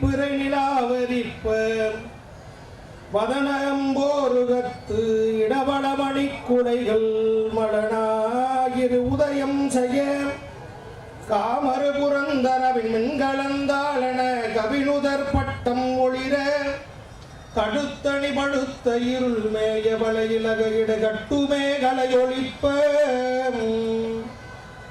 புரை நிலாவரிப்ப வதனம்போருகத்து இடவளமணி குடைகள் மடனாயிரு உதயம் செய்ய. காமறு புரந்தரவின் மின்கலந்தாளன கவினுதர் பட்டம் ஒளிர. தடுத்தணி படுத்த இருள் மேய வளையிலகையிட கட்டுமே கலையொழிப்ப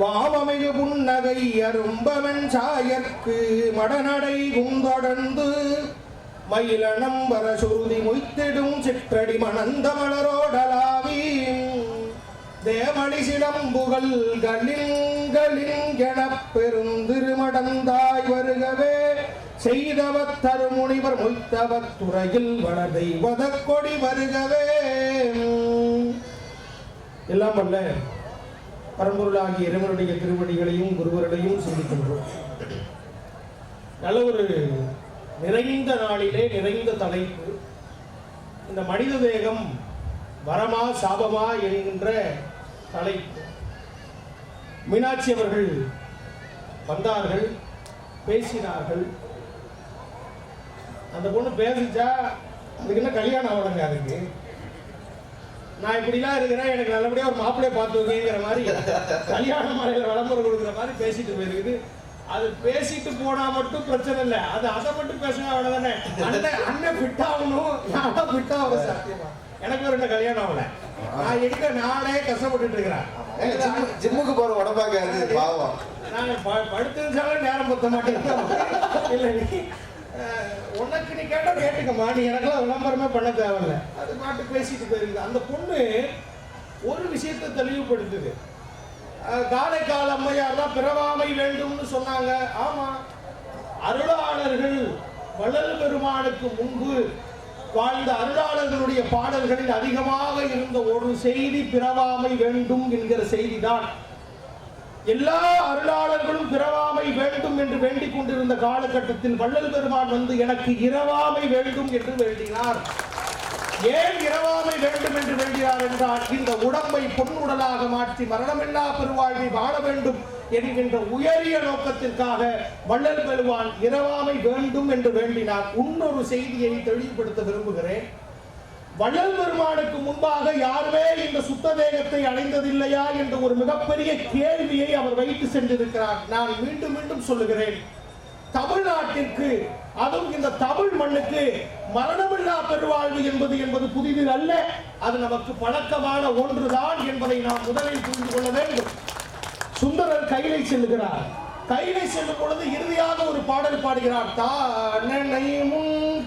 வாமமைய புன்னகை அரும்பவன் சாயற்கு மடநடை குந்தொடர்ந்து மயிலனம்பர சுருதி மொய்த்திடும் சிற்றடி மணந்த மலரோடலாவி தேவடி சிலம்புகள் கலிங்களின் எனப் பெருந்திருமடந்தாய் வருகவே. செய்தவத் தருமுனிவர் மொய்த்தவத் துறையில் வள தெய்வதக் கொடி வருகவே. எல்லாம் பண்ண பரம்பொருளாகிய இறைவனுடைய திருவடிகளையும் குருவர்களையும் சிந்திக்கின்றோம். நல்ல ஒரு நிறைந்த நாளிலே நிறைந்த தலைப்பு. இந்த மனித தேகம் வரமா சாபமா என்கின்ற தலைப்பு. மீனாட்சி அவர்கள் வந்தார்கள் பேசினார்கள். அந்த பொண்ணு பேசிச்சா அதுக்கு என்ன கல்யாணம் ஆகலங்க அதுக்கு? நான் இப்படிலாம் இருக்கிறேன் எனக்கு நல்லபடியா ஒரு மாப்பிள்ளைய பார்த்து வைங்கிற மாதிரி கல்யாண மலையில விளம்பரம் கொடுக்குற மாதிரி பேசிட்டு போயிருக்குது. அது பேசிட்டு போனா மட்டும் பிரச்சனை இல்லை. அது அதை மட்டும் பேசினா அவ்வளவுதானே? அண்ணன் அண்ணன் ஃபிட் ஆகணும். நான் ஃபிட் ஆகணும் சத்தியமா எனக்கு ஒரு கல்யாணம் ஆகல. நான் எடுக்க நானே கஷ்டப்பட்டுட்டு இருக்கிறேன். ஜிம்முக்கு போற உடம்பாங்க அது பாவம். ப- படுத்திருந்தாலும் நேரம் பத்த மாட்டேங்குது. இல்ல. உனக்கு நீ கேட்டால் கேட்டுக்கம்மா நீ எனக்கெல்லாம் விளம்பரமே பண்ண தேவையில்ல. அது பாட்டு பேசிட்டு போயிருக்குது. அந்த பொண்ணு ஒரு விஷயத்தை தெளிவுபடுத்துது. அஹ், காரைக்கால் அம்மையார் தான் பிறவாமை வேண்டும்னு சொன்னாங்க. ஆமா. அருளாளர்கள் வள்ளல் பெருமானுக்கு முன்பு வாழ்ந்த அருளாளர்களுடைய பாடல்களில் அதிகமாக இருந்த ஒரு செய்தி பிறவாமை வேண்டும் என்கிற செய்திதான். எல்லா அருளாளர்களும் பிறவாமை வேண்டும் என்று வேண்டிக் கொண்டிருந்த காலகட்டத்தில் வள்ளல் பெருமான் வந்து எனக்கு இரவாமை வேண்டும் என்று வேண்டினார். ஏன் இரவாமை வேண்டும் என்று வேண்டினார் என்றால் இந்த உடம்பை பொன்னுடலாக மாற்றி மரணமில்லா பெருவாழ்வை வாழ வேண்டும் என்கின்ற உயரிய நோக்கத்திற்காக வள்ளல் பெருமான் இரவாமை வேண்டும் என்று வேண்டினார். இன்னொரு செய்தியை தெளிவுபடுத்த விரும்புகிறேன். வள்ளல் பெருமானுக்கு முன்பாக யாருமே இந்த சுத்த தேகத்தை அடைந்ததில்லையா என்ற ஒரு மிகப்பெரிய கேள்வியை அவர் வைத்து சென்றிருக்கிறார். நான் மீண்டும் மீண்டும் சொல்லுகிறேன். தமிழ்நாட்டிற்கு அதுவும் இந்த தமிழ் மண்ணுக்கு மரணமில்லா பெருவாழ்வு என்பது என்பது புதிது அல்ல அது நமக்கு பழக்கமான ஒன்றுதான் என்பதை நாம் முதலில் புரிந்து கொள்ள வேண்டும். சுந்தரர் கைலை செல்லுகிறார். கைலை செல்லும் பொழுது இறுதியாக ஒரு பாடல் பாடுகிறார். தானனை முன்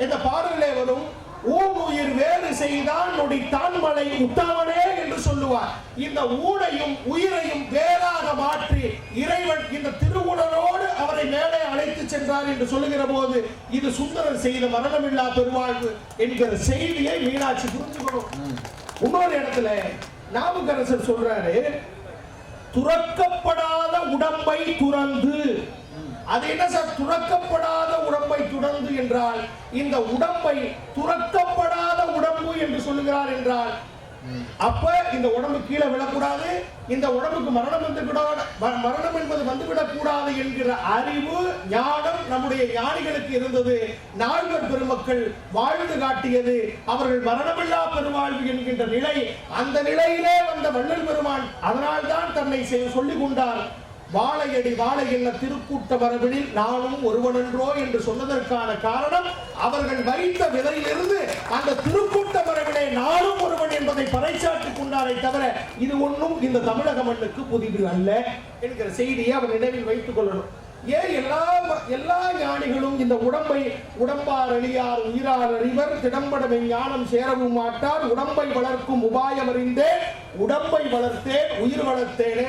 இந்த பாடலே வரும் ஊமுயிர் உயிர் வேறு செய்தான் நொடி தான்மலை உத்தாவனே என்று சொல்லுவார். இந்த ஊனையும் உயிரையும் வேறாக மாற்றி இறைவன் இந்த திருவுடனோடு அவரை மேலே அழைத்து சென்றார் என்று சொல்லுகிற போது இது சுந்தரர் செய்த மரணமில்லா பெருவாழ்வு என்கிற செய்தியை மீனாட்சி புரிஞ்சுக்கணும். இன்னொரு இடத்துல நாமக்கரசர் சொல்றாரு துறக்கப்படாத உடம்பை துறந்து அது என்ன சார்? துறக்கப்படாத உடம்பை தொடர்ந்து என்றால் இந்த உடம்பை துறக்கப்படாத உடம்பு என்று சொல்லுகிறார் என்றால் அப்ப இந்த உடம்பு கீழே விழக்கூடாது இந்த உடம்புக்கு மரணம் வந்து ம- மரணம் என்பது வந்துவிடக் கூடாது என்கிற அறிவு ஞானம் நம்முடைய ஞானிகளுக்கு இருந்தது. நால்வர் பெருமக்கள் வாழ்ந்து காட்டியது அவர்கள் மரணமில்லா பெருவாழ்வு என்கின்ற நிலை அந்த நிலையிலே வந்த வள்ளல் பெருமான் அதனால்தான் தன்னை சொல்லிக் கொண்டார். வாழையடி வாழை திருக்கூட்ட மரபினில் நானும் ஒருவனன்றோ என்று சொன்னதற்கான காரணம் அவர்கள் வைத்த விதையிலிருந்து அந்த திருக்கூட்ட மரபிலே நானும் ஒருவன் என்பதை பறைசாற்றிக் கொண்டாரை தவிர இது ஒன்றும் இந்த தமிழக மண்ணுக்கு புதிது அல்ல என்கிற செய்தியை அவர் நினைவில் வைத்துக் கொள்ளணும். ஏன் எல்லா எல்லா ஞானிகளும் இந்த உடம்பை உடம்பார் அழியார் உயிரார் அறிவர் திடம்படமை ஞானம் சேரவும் மாட்டார் உடம்பை வளர்க்கும் உபாயம் அறிந்தே உடம்பை வளர்த்தேன் உயிர் வளர்த்தேனே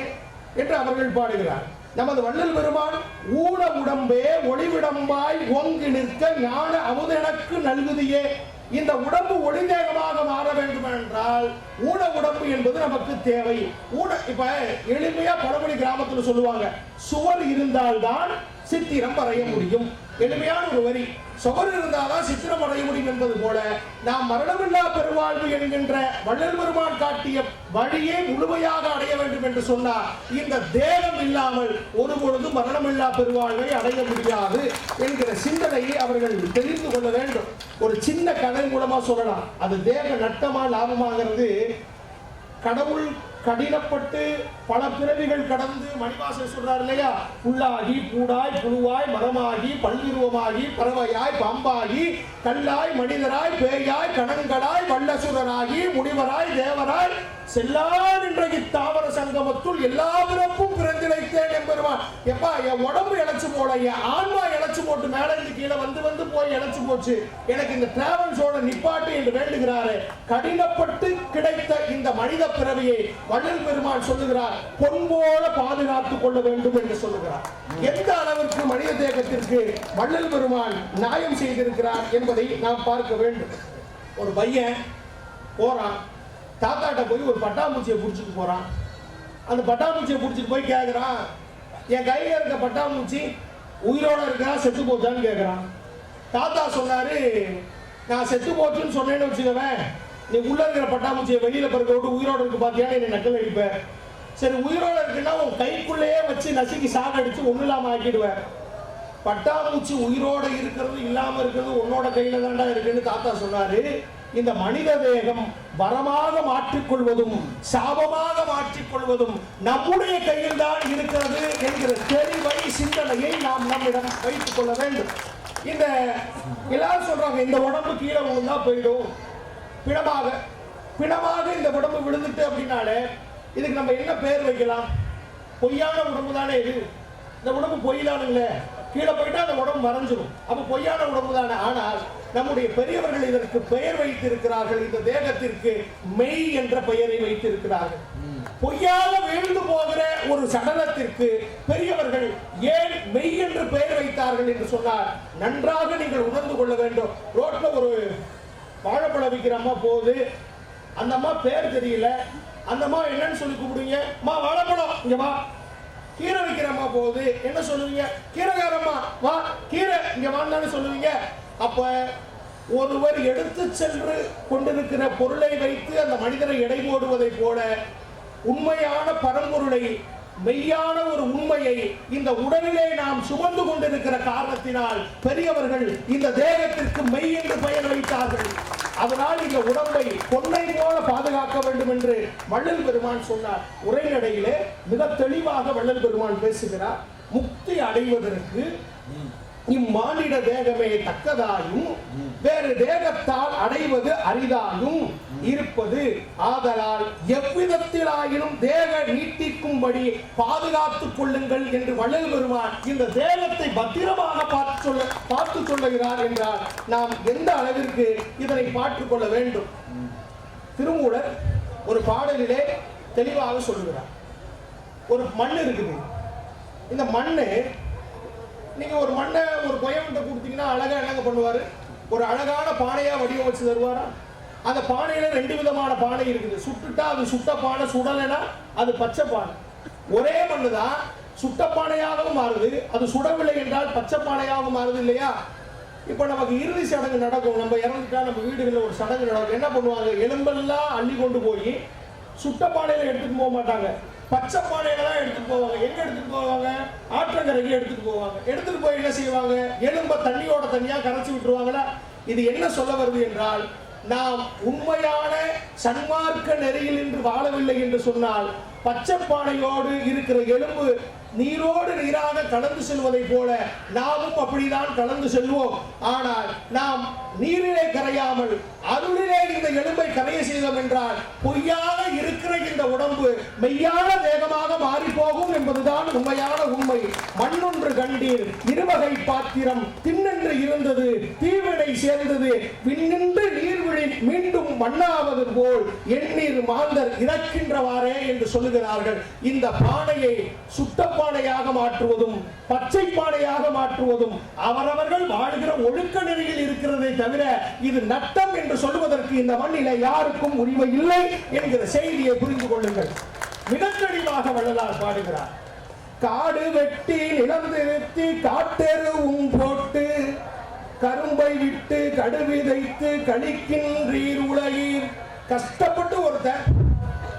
என்று அவர்கள் பாடுகிறார். நமது வள்ளல் பெருமான் ஊன உடம்பே ஒளிவிடம்பாய் ஓங்கி நிற்க ஞான அமுதெனக்கு நல்குதியே. இந்த உடம்பு ஒளிதேகமாக மாற வேண்டும் என்றால் ஊன உடம்பு என்பது நமக்கு தேவை. ஊன இப்ப எளிமையா பழமொழி கிராமத்தில் சொல்லுவாங்க சுவர் இருந்தால்தான் சித்திரம் வரைய முடியும். எளிமையான ஒரு வரி. சுவர் இருந்தால்தான் சித்திரம் அடைய முடியும் என்பது போல நாம் மரணமில்லா பெருவாழ்வு என்கின்ற வள்ளல் பெருமான் காட்டிய வழியே முழுமையாக அடைய வேண்டும் என்று சொன்னார் இந்த தேகம் இல்லாமல் ஒரு பொழுதும் மரணமில்லா பெருவாழ்வை அடைய முடியாது என்கிற சிந்தனையை அவர்கள் தெரிந்து கொள்ள வேண்டும். ஒரு சின்ன கதை மூலமா சொல்லலாம். அது தேக நட்டமா லாபமாகிறது. கடவுள் கடினப்பட்டு பல பிறவிகள் கடந்து மணிவாசன் சொல்றாரு இல்லையா? புல்லாகி பூடாய் புழுவாய் மரமாகி பல்லிருவமாகி பறவையாய் பாம்பாகி கல்லாய் மனிதராய் பேயாய் கணங்களாய் வல்லசுரராகி முனிவராய் தேவராய் செல்லான் இன்றைக்கு இத்தாவர சங்கமத்துள் எல்லா பிறப்பும் பிறந்திழைத்தேன் என்பருவான் எப்பா என் உடம்பு இழைச்சு போல என் ஆன்மா இழைச்சு போட்டு மேல இருந்து கீழே வந்து வந்து போய் இழைச்சு போச்சு. எனக்கு இந்த டிராவல்ஸோட நிப்பாட்டு என்று வேண்டுகிறாரு. கடினப்பட்டு கிடைத்த இந்த மனித பிறவியை வள்ளல் பெருமான் சொல்லுகிறார் பொன் போல பாதுகாத்துக் கொள்ள வேண்டும் என்று சொல்லுகிறார். எந்த அளவிற்கு மனித தேகத்திற்கு வள்ளல் பெருமான் நியாயம் செய்திருக்கிறார் என்பதை நாம் பார்க்க வேண்டும். ஒரு பையன் போறான். தாத்தாட்ட போய் ஒரு பட்டாம்பூச்சியை பிடிச்சிட்டு போகிறான் அந்த பட்டாம்பூச்சியை பிடிச்சிட்டு போய் கேட்குறான் என் கையில் இருக்க பட்டாம்பூச்சி உயிரோட இருக்கா செத்து போச்சான்னு கேட்குறான் தாத்தா சொன்னார் நான் செத்து போச்சுன்னு சொன்னேன்னு வச்சுக்கவேன். நீ உள்ளே இருக்கிற பட்டாம்பூச்சியை வெளியில் பிறக்க விட்டு உயிரோட இருக்கு பார்த்தியா என்னை நக்கல் அடிப்பேன் சரி உயிரோட இருக்குன்னா உன் கைக்குள்ளேயே வச்சு நசுக்கி சாகடிச்சு ஒன்றும் இல்லாமல் ஆக்கிடுவேன் பட்டாம்பூச்சி உயிரோட இருக்கிறது இல்லாமல் இருக்கிறது உன்னோட கையில் தாண்டா இருக்குன்னு தாத்தா சொன்னாரு. இந்த மனித தேகம் வரமாக மாற்றிக்கொள்வதும் சாபமாக மாற்றிக்கொள்வதும் நம்முடைய கையில் தான் இருக்கிறது என்கிற தெளிவை சிந்தனையை நாம் நம்மிடம் வைத்துக் கொள்ள வேண்டும். இந்த எல்லாரும் சொல்றாங்க இந்த உடம்பு கீழே விழுந்தா போயிடும். பிணமாக பிணமாக இந்த உடம்பு விழுந்துட்டு அப்படின்னாலே இதுக்கு நம்ம என்ன பேர் வைக்கலாம்? பொய்யான உடம்பு தானே இது. இந்த உடம்பு பொய்யிலானுங்களே கீழே போயிட்டா அந்த உடம்பு மறைஞ்சிடும் அப்ப பொய்யான உடம்பு தானே. ஆனால் நம்முடைய பெரியவர்கள் இதற்கு பெயர் வைத்திருக்கிறார்கள். இந்த தேகத்திற்கு மெய் என்ற பெயரை வைத்திருக்கிறார்கள். பொய்யாக வீழ்ந்து போகிற ஒரு சடலத்திற்கு பெரியவர்கள் ஏன் மெய் என்று பெயர் வைத்தார்கள் என்று சொன்னால் நன்றாக நீங்கள் உணர்ந்து கொள்ள வேண்டும். ரோட்ல ஒரு வாழைப்பழம் விற்கிற அம்மா போகுது. அந்த அம்மா பேர் தெரியல. அந்த அம்மா என்னன்னு சொல்லி கூப்பிடுங்க. அம்மா வாழைப்பழம். இங்கம்மா வா கீரை விற்கிற அம்மா போகுது. என்ன சொல்லுவீங்க? கீரைக்காரம்மா வா கீரை இங்க வான்னு சொல்லுவீங்க. அப்ப ஒருவர் எடுத்து சென்று கொண்டிருக்கிற பொருளை வைத்து அந்த மனிதரை எடை போடுவதை போல உண்மையான பரம்பொருளை மெய்யான ஒரு உண்மையை இந்த உடலிலே நாம் சுமந்து கொண்டிருக்கிற காரணத்தினால் பெரியவர்கள் இந்த தேகத்திற்கு மெய் என்று பெயர் வைத்தார்கள். அதனால் இந்த உடம்பை பொன்னை போல பாதுகாக்க வேண்டும் என்று வள்ளல் பெருமான் சொன்னார். உரைநடையிலே மிக தெளிவாக வள்ளல் பெருமான் பேசுகிறார். முக்தி அடைவதற்கு இம்மானிட தேகமே தக்கதாயும் வேறு தேகத்தால் அடைவது அரிதாயும் இருப்பது ஆதலால் எவ்விதத்திலாயினும் தேக நீட்டிக்கும்படி பாதுகாத்துக் கொள்ளுங்கள் என்று வள்ளல் பெறுவான் இந்த தேகத்தை பத்திரமாக பார்த்து சொல்ல பார்த்து சொல்லுகிறார் என்றால் நாம் எந்த அளவிற்கு இதனை பார்த்துக் கொள்ள வேண்டும்? திருமூலர் ஒரு பாடலிலே தெளிவாக சொல்லுகிறார். ஒரு மண் இருக்குது. இந்த மண்ணு நீங்க ஒரு மண்ணை ஒரு கொயவன்ட்ட கொடுத்தீங்கன்னா அழகா என்னங்க பண்ணுவாரு? ஒரு அழகான பானையா வடிவமைச்சு தருவாரா? அந்த பானையில ரெண்டு விதமான பானை இருக்குது. சுட்டுட்டா அது சுட்ட பானை சுடலைன்னா அது பச்சை பானை. ஒரே மண்ணு தான் சுட்ட பானையாகவும் மாறுது. அது சுடவில்லை என்றால் பச்சை பானையாகவும் மாறுது இல்லையா? இப்போ நமக்கு இறுதி சடங்கு நடக்கும். நம்ம இறந்துட்டா நம்ம வீடுகளில் ஒரு சடங்கு நடக்கும். என்ன பண்ணுவாங்க? எலும்பெல்லாம் அள்ளி கொண்டு போய் சுட்ட பானையில் எடுத்துட்டு போக மாட்டாங்க. பச்சை பானையில தான் எடுத்துட்டு போவாங்க. எங்க எடுத்துட்டு போவாங்க? ஆற்றங்கரைக்கு எடுத்துட்டு போவாங்க. எடுத்துட்டு போய் என்ன செய்வாங்க? எலும்ப தண்ணியோட தனியா கரைச்சி விட்டுருவாங்களா? இது என்ன சொல்ல வருது என்றால் நாம் உண்மையான சன்மார்க்க நெறியில் இன்று வாழவில்லை என்று சொன்னால் பச்சைப்பானையோடு இருக்கிற எலும்பு நீரோடு நீராக கலந்து செல்வதைப் போல நாமும் அப்படிதான் கலந்து செல்வோம். ஆனால் நாம் நீரிலே கரையாமல் அருளிலே இந்த எலும்பை கரைய செய்தோம் என்றால் பொய்யாக இருக்கிற இந்த உடம்பு மெய்யான வேகமாக மாறி போகும் என்பதுதான் உண்மையான உண்மை. மண்ணொன்று கண்டீர் இருவகை பாத்திரம் திண்ணென்று இருந்தது தீவினை சேர்ந்தது. விண்ணின்று நீர்விழி மீண்டும் மண்ணாவது போல் எண்ணீர் மாந்தர் இறக்கின்றவாறே என்று சொல்லுகிறார்கள். இந்த பானையை சுத்தப்ப பானையாக மாற்றுவதும் பச்சை பானையாக மாற்றுவதும் அவரவர்கள் வாழ்கிற ஒழுக்க நெறியில் இருக்கிறதை தவிர இது நட்டம் என்று சொல்லுவதற்கு இந்த மண்ணில யாருக்கும் உரிமை இல்லை என்கிற செய்தியை புரிந்து கொள்ளுங்கள். மிகத்தெளிவாக வள்ளலார் பாடுகிறார். காடு வெட்டி நிலம் திருத்தி காட்டெருவும் போட்டு கரும்பை விட்டு கடுவிதைத்து கழிக்கின்றீர் உலகீர். கஷ்டப்பட்டு ஒருத்தன்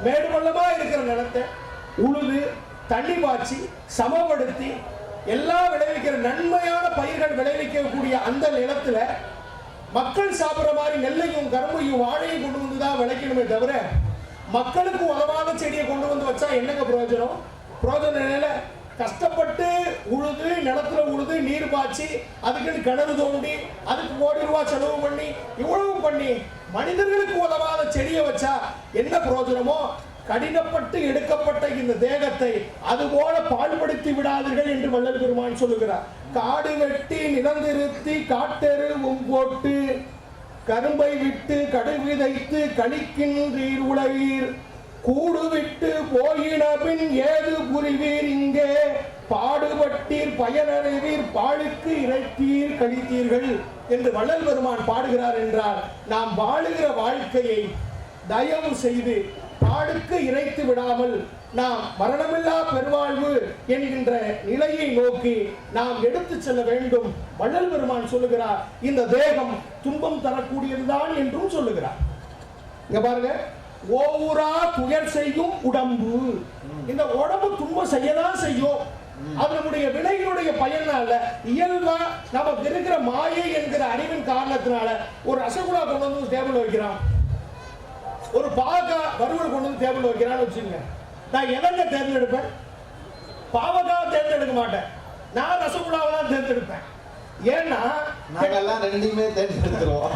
மேடு பள்ளமா இருக்கிற நிலத்தை உழுது தண்ணி பாய்ச்சி சமப்படுத்தி எல்லாம் விளைவிக்கிற நன்மையான பயிர்கள் விளைவிக்கக்கூடிய அந்த நிலத்துல மக்கள் சாப்பிட்ற மாதிரி நெல்லையும் கரும்பையும் வாழையும் கொண்டு வந்து தான் விளைக்கணுமே தவிர மக்களுக்கு உதவாத செடியை கொண்டு வந்து வச்சா என்னங்க பிரயோஜனம்? பிரயோஜனம் இல்லை கஷ்டப்பட்டு உழுது நிலத்துல உழுது நீர் பாய்ச்சி அதுக்குன்னு கிணறு தோண்டி அதுக்கு கோடி ரூபாய் செலவு பண்ணி இவ்வளவு பண்ணி மனிதர்களுக்கு உதவாத செடியை வச்சா என்ன பிரயோஜனமோ? கடினப்பட்டு எடுக்கப்பட்ட இந்த தேகத்தை அதுபோல பாழ்படுத்தி விடாதீர்கள் என்று வள்ளல் பெருமான் சொல்லுகிறார். காடு வெட்டி நிலந்திருத்தி காட்டெருவும் போட்டு கரும்பை விட்டு கடுவிதைத்து கழிக்கின்றீர் உலகீர். கூடு விட்டு போயின பின் ஏது புரிவீர் இங்கே? பாடுபட்டீர் பயனடைவீர் பாழுக்கு இறைத்தீர் கழித்தீர்கள் என்று வள்ளல் பெருமான் பாடுகிறார் என்றால் நாம் வாழுகிற வாழ்க்கையை தயவு செய்து பாடுக்கு இறைத்து விடாமல் நாம் மரணமில்லா பெருவாழ்வு என்கின்ற நிலையை நோக்கி நாம் எடுத்து செல்ல வேண்டும். வள்ளல் பெருமான் சொல்லுகிறார் இந்த தேகம் துன்பம் தரக்கூடியதுதான் என்றும் சொல்லுகிறார். இங்க பாருங்க ஓவுரா துயர் செய்யும் உடம்பு. இந்த உடம்பு துன்பம் செய்யதான் செய்யும். அது நம்முடைய வினையினுடைய பயனால இயல்பா நமக்கு இருக்கிற மாயை என்கிற அறிவின் காரணத்தினால ஒரு ரசகுல்லா கொண்டு வந்து டேபிள் வைக்கிறான். ஒரு பாகா வறுவல் கொண்டு வந்து டேபிள் வைக்கிறான்னு வச்சுங்க நான் எதங்க தேர்ந்தெடுப்பேன்? பாவக்காவை தேர்ந்தெடுக்க மாட்டேன். நான் ரசகுல்லாவை தான் தேர்ந்தெடுப்பேன். ஏன்னா நாங்கெல்லாம் ரெண்டையுமே தேர்ந்தெடுத்துருவோம்.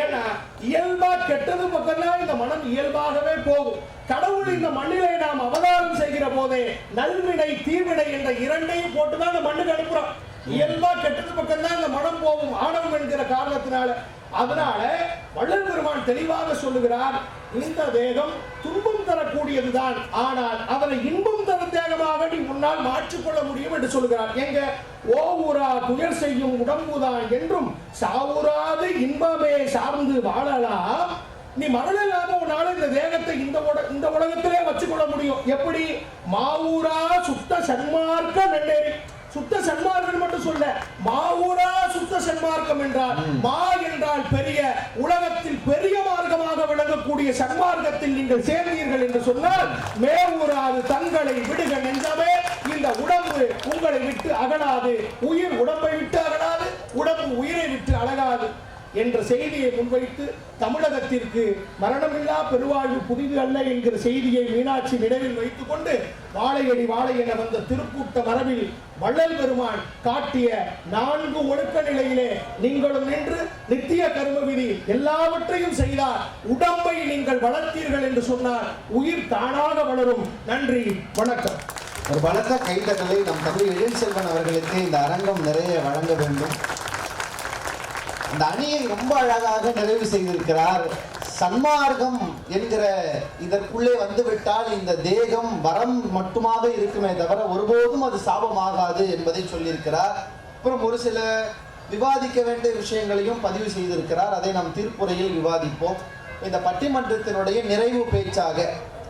ஏன்னா இயல்பா கெட்டது பக்கம்தான் இந்த மனம் இயல்பாகவே போகும். கடவுள் இந்த மண்ணிலே நாம் அவதாரம் செய்கிற போதே நல்வினை தீவினை என்ற இரண்டையும் போட்டுதான் இந்த மண்ணுக்கு அனுப்புறோம். இயல்பா கெட்டது பக்கம்தான் இந்த மனம் போகும் ஆணவம் என்கிற காரணத்தினால. அதனால வள்ளல் பெருமான் தெளிவாக சொல்லுகிறார் இந்த தேகம் துன்பம் தரக்கூடியதுதான். ஆனால் அதனை இன்பம் தர தேகமாக நீ முன்னால் மாற்றிக்கொள்ள முடியும் என்று சொல்லுகிறார். எங்க? ஓவுரா துயர் செய்யும் உடம்புதான் என்றும் சாவுராது இன்பமே சார்ந்து வாழலாம் நீ மரணம் உன்னால இந்த தேகத்தை இந்த இந்த உலகத்திலே வச்சுக்கொள்ள முடியும். எப்படி? மாவூரா சுத்த சன்மார்க்க நன்னேறி. சுத்த சன்மார்க்கம் மட்டும் சொல்ல மாவூரா சுத்த சன்மார்க்கம் என்றால் மா என்றால் பெரிய உலகத்தில் பெரிய மார்க்கமாக விளங்கக்கூடிய சன்மார்க்கத்தில் நீங்கள் சேர்ந்தீர்கள் என்று சொன்னால் மேவூராது தங்களை விடுக நெஞ்சமே. இந்த உடம்பு உங்களை விட்டு அகலாது. உயிர் உடம்பை விட்டு அகலாது உடம்பு உயிரை விட்டு அழகாது என்ற செய்தியை முன்வைத்து தமிழகத்திற்கு மரணமில்லா பெருவாழ்வு புதிது அல்ல என்கிற செய்தியை மீனாட்சி நினைவில் வைத்துக் கொண்டு வாழையடி வாழை என வந்த திருக்கூட்ட மரபில் வள்ளல் பெருமான் காட்டிய நான்கு ஒழுக்க நிலையிலே நீங்களும் நின்று நித்திய கர்ம விதி எல்லாவற்றையும் செய்தார். உடம்பை நீங்கள் வளர்த்தீர்கள் என்று சொன்னார். உயிர் தானாக வளரும். நன்றி. வணக்கம். ஒரு பலத்த கைத்தட்டலை நம் தமிழ் எழில் செல்வன் அவர்களுக்கு இந்த அரங்கம் நிறைய வழங்க வேண்டும். அந்த அணியை ரொம்ப அழகாக நிறைவு செய்திருக்கிறார். சன்மார்க்கம் என்கிற இதற்குள்ளே வந்துவிட்டால் இந்த தேகம் வரம் மட்டுமாக இருக்குமே தவிர ஒருபோதும் அது சாபமாகாது என்பதை சொல்லியிருக்கிறார். அப்புறம் ஒரு சில விவாதிக்க வேண்டிய விஷயங்களையும் பதிவு செய்திருக்கிறார். அதை நாம் தீர்ப்புரையில் விவாதிப்போம். இந்த பட்டிமன்றத்தினுடைய நிறைவு பேச்சாக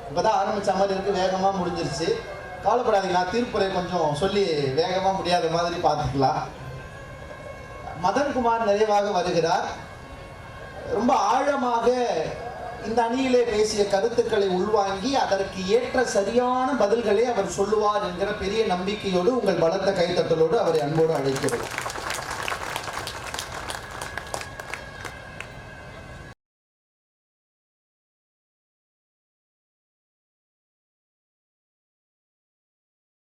இப்போதான் ஆரம்பித்த மாதிரி இருக்கு வேகமாக முடிஞ்சிருச்சு. கவலைப்படாதீங்க நான் தீர்ப்புரை கொஞ்சம் சொல்லி வேகமாக முடியாத மாதிரி பார்த்துக்கலாம். மதன்குமார் நிறைவாக வருகிறார். ரொம்ப ஆழமாக இந்த அணியிலே பேசிய கருத்துக்களை உள்வாங்கி அதற்கு ஏற்ற சரியான பதில்களை அவர் சொல்லுவார் என்கிற பெரிய நம்பிக்கையோடு உங்கள் பலத்த கைத்தட்டலோடு அவரை அன்போடு அழைக்கிறேன்.